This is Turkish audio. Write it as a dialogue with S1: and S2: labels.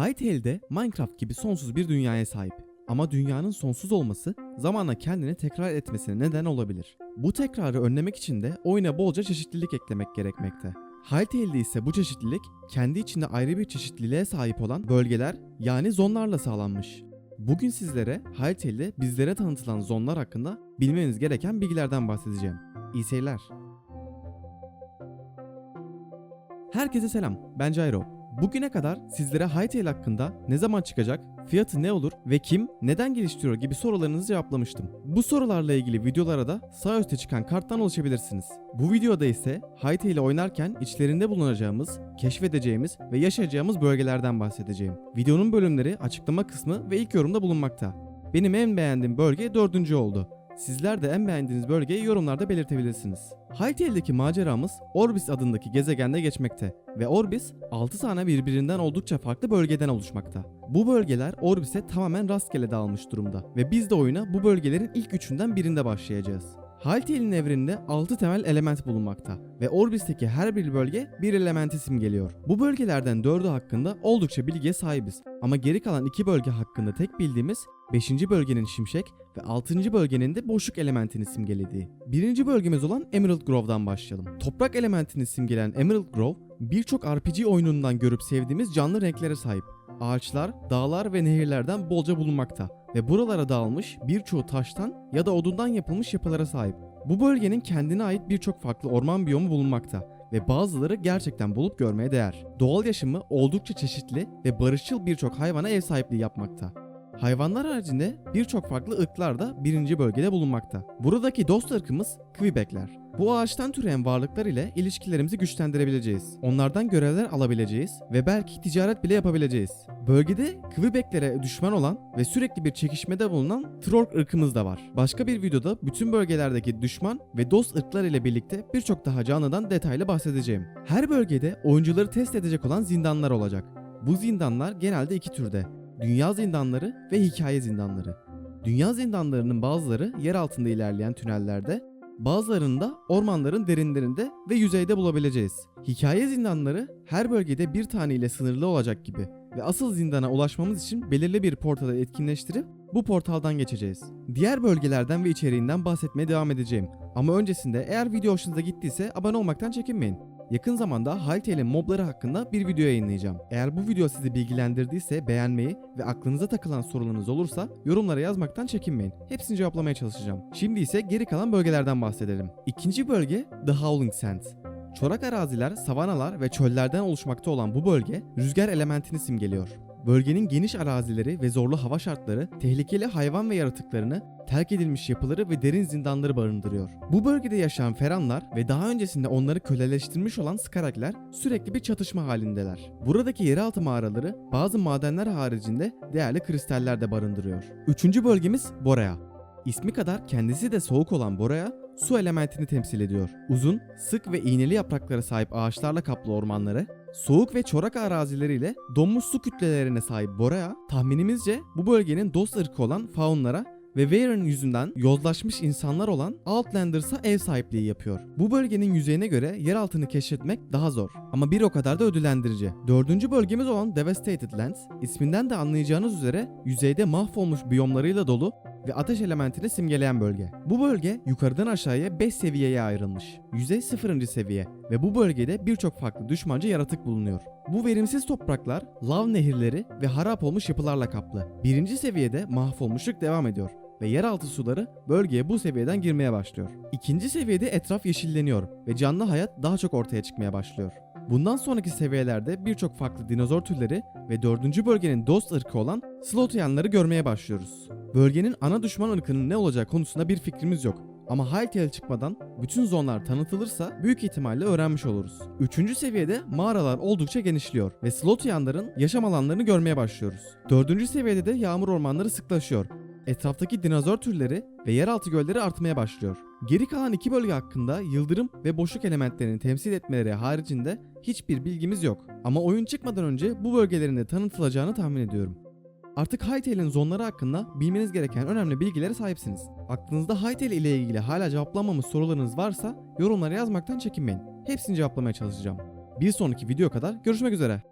S1: Hytale Minecraft gibi sonsuz bir dünyaya sahip. Ama dünyanın sonsuz olması zamanla kendini tekrar etmesine neden olabilir. Bu tekrarı önlemek için de oyuna bolca çeşitlilik eklemek gerekmekte. Hytale'de ise bu çeşitlilik kendi içinde ayrı bir çeşitliliğe sahip olan bölgeler yani zonlarla sağlanmış. Bugün sizlere Hytale'de bizlere tanıtılan zonlar hakkında bilmeniz gereken bilgilerden bahsedeceğim. İyi seyirler. Herkese selam, ben Jairo. Bugüne kadar sizlere Hytale hakkında ne zaman çıkacak, fiyatı ne olur ve kim, neden geliştiriyor gibi sorularınızı cevaplamıştım. Bu sorularla ilgili videolara da sağ üstte çıkan karttan ulaşabilirsiniz. Bu videoda ise Hytale oynarken içlerinde bulunacağımız, keşfedeceğimiz ve yaşayacağımız bölgelerden bahsedeceğim. Videonun bölümleri açıklama kısmı ve ilk yorumda bulunmakta. Benim en beğendiğim bölge dördüncü oldu. Sizler de en beğendiğiniz bölgeyi yorumlarda belirtebilirsiniz. Hytale'deki maceramız Orbis adındaki gezegende geçmekte ve Orbis 6 tane birbirinden oldukça farklı bölgeden oluşmakta. Bu bölgeler Orbis'e tamamen rastgele dağılmış durumda ve biz de oyuna bu bölgelerin ilk üçünden birinde başlayacağız. Hytale'in evreninde 6 temel element bulunmakta ve Orbis'teki her bir bölge bir elementi simgeliyor. Bu bölgelerden 4'ü hakkında oldukça bilgiye sahibiz ama geri kalan 2 bölge hakkında tek bildiğimiz 5. bölgenin şimşek ve 6. bölgenin de boşluk elementini simgelediği. Birinci bölgemiz olan Emerald Grove'dan başlayalım. Toprak elementini simgeleyen Emerald Grove, birçok RPG oyunundan görüp sevdiğimiz canlı renklere sahip. Ağaçlar, dağlar ve nehirlerden bolca bulunmakta ve buralara dağılmış birçoğu taştan ya da odundan yapılmış yapılara sahip. Bu bölgenin kendine ait birçok farklı orman biyomu bulunmakta ve bazıları gerçekten bulup görmeye değer. Doğal yaşamı oldukça çeşitli ve barışçıl birçok hayvana ev sahipliği yapmakta. Hayvanlar haricinde birçok farklı ırklar da birinci bölgede bulunmakta. Buradaki dost ırkımız Quebecler. Bu ağaçtan türeyen varlıklar ile ilişkilerimizi güçlendirebileceğiz. Onlardan görevler alabileceğiz ve belki ticaret bile yapabileceğiz. Bölgede Quebeclere düşman olan ve sürekli bir çekişmede bulunan Trork ırkımız da var. Başka bir videoda bütün bölgelerdeki düşman ve dost ırklar ile birlikte birçok daha canlıdan detaylı bahsedeceğim. Her bölgede oyuncuları test edecek olan zindanlar olacak. Bu zindanlar genelde iki türde. Dünya zindanları ve hikaye zindanları. Dünya zindanlarının bazıları yer altında ilerleyen tünellerde, bazılarını da ormanların derinlerinde ve yüzeyde bulabileceğiz. Hikaye zindanları her bölgede bir tane ile sınırlı olacak gibi ve asıl zindana ulaşmamız için belirli bir portalı etkinleştirip bu portaldan geçeceğiz. Diğer bölgelerden ve içeriğinden bahsetmeye devam edeceğim. Ama öncesinde eğer video hoşunuza gittiyse abone olmaktan çekinmeyin. Yakın zamanda Hytale'in mobları hakkında bir video yayınlayacağım. Eğer bu video sizi bilgilendirdiyse beğenmeyi ve aklınıza takılan sorularınız olursa yorumlara yazmaktan çekinmeyin. Hepsini cevaplamaya çalışacağım. Şimdi ise geri kalan bölgelerden bahsedelim. İkinci bölge The Howling Sands. Çorak araziler, savanalar ve çöllerden oluşmakta olan bu bölge rüzgar elementini simgeliyor. Bölgenin geniş arazileri ve zorlu hava şartları tehlikeli hayvan ve yaratıklarını, terk edilmiş yapıları ve derin zindanları barındırıyor. Bu bölgede yaşayan Feranlar ve daha öncesinde onları köleleştirmiş olan Skarakler sürekli bir çatışma halindeler. Buradaki yeraltı mağaraları bazı madenler haricinde değerli kristaller de barındırıyor. Üçüncü bölgemiz Borea. İsmi kadar kendisi de soğuk olan Borea, su elementini temsil ediyor. Uzun, sık ve iğneli yapraklara sahip ağaçlarla kaplı ormanları, soğuk ve çorak arazileriyle donmuş su kütlelerine sahip Borea, tahminimizce bu bölgenin dost ırkı olan faunlara ve Veyron yüzünden yozlaşmış insanlar olan Outlanders'a ev sahipliği yapıyor. Bu bölgenin yüzeyine göre yer altını keşfetmek daha zor ama bir o kadar da ödüllendirici. Dördüncü bölgemiz olan Devastated Lands, isminden de anlayacağınız üzere yüzeyde mahvolmuş biyomlarıyla dolu ve ateş elementini simgeleyen bölge. Bu bölge yukarıdan aşağıya 5 seviyeye ayrılmış. Yüzey 0. seviye ve bu bölgede birçok farklı düşmancı yaratık bulunuyor. Bu verimsiz topraklar lav nehirleri ve harap olmuş yapılarla kaplı. Birinci seviyede mahvolmuşluk devam ediyor ve yeraltı suları bölgeye bu seviyeden girmeye başlıyor. İkinci seviyede etraf yeşilleniyor ve canlı hayat daha çok ortaya çıkmaya başlıyor. Bundan sonraki seviyelerde birçok farklı dinozor türleri ve dördüncü bölgenin dost ırkı olan Slothianları görmeye başlıyoruz. Bölgenin ana düşman ırkının ne olacağı konusunda bir fikrimiz yok. Ama Hytale çıkmadan bütün zonlar tanıtılırsa büyük ihtimalle öğrenmiş oluruz. Üçüncü seviyede mağaralar oldukça genişliyor ve Slothianların yaşam alanlarını görmeye başlıyoruz. Dördüncü seviyede de yağmur ormanları sıklaşıyor. Etraftaki dinozor türleri ve yeraltı gölleri artmaya başlıyor. Geri kalan iki bölge hakkında yıldırım ve boşluk elementlerini temsil etmeleri haricinde hiçbir bilgimiz yok. Ama oyun çıkmadan önce bu bölgelerin de tanıtılacağını tahmin ediyorum. Artık Hytale'in zonları hakkında bilmeniz gereken önemli bilgilere sahipsiniz. Aklınızda Hytale ile ilgili hala cevaplanmamış sorularınız varsa yorumlara yazmaktan çekinmeyin. Hepsini cevaplamaya çalışacağım. Bir sonraki video kadar görüşmek üzere.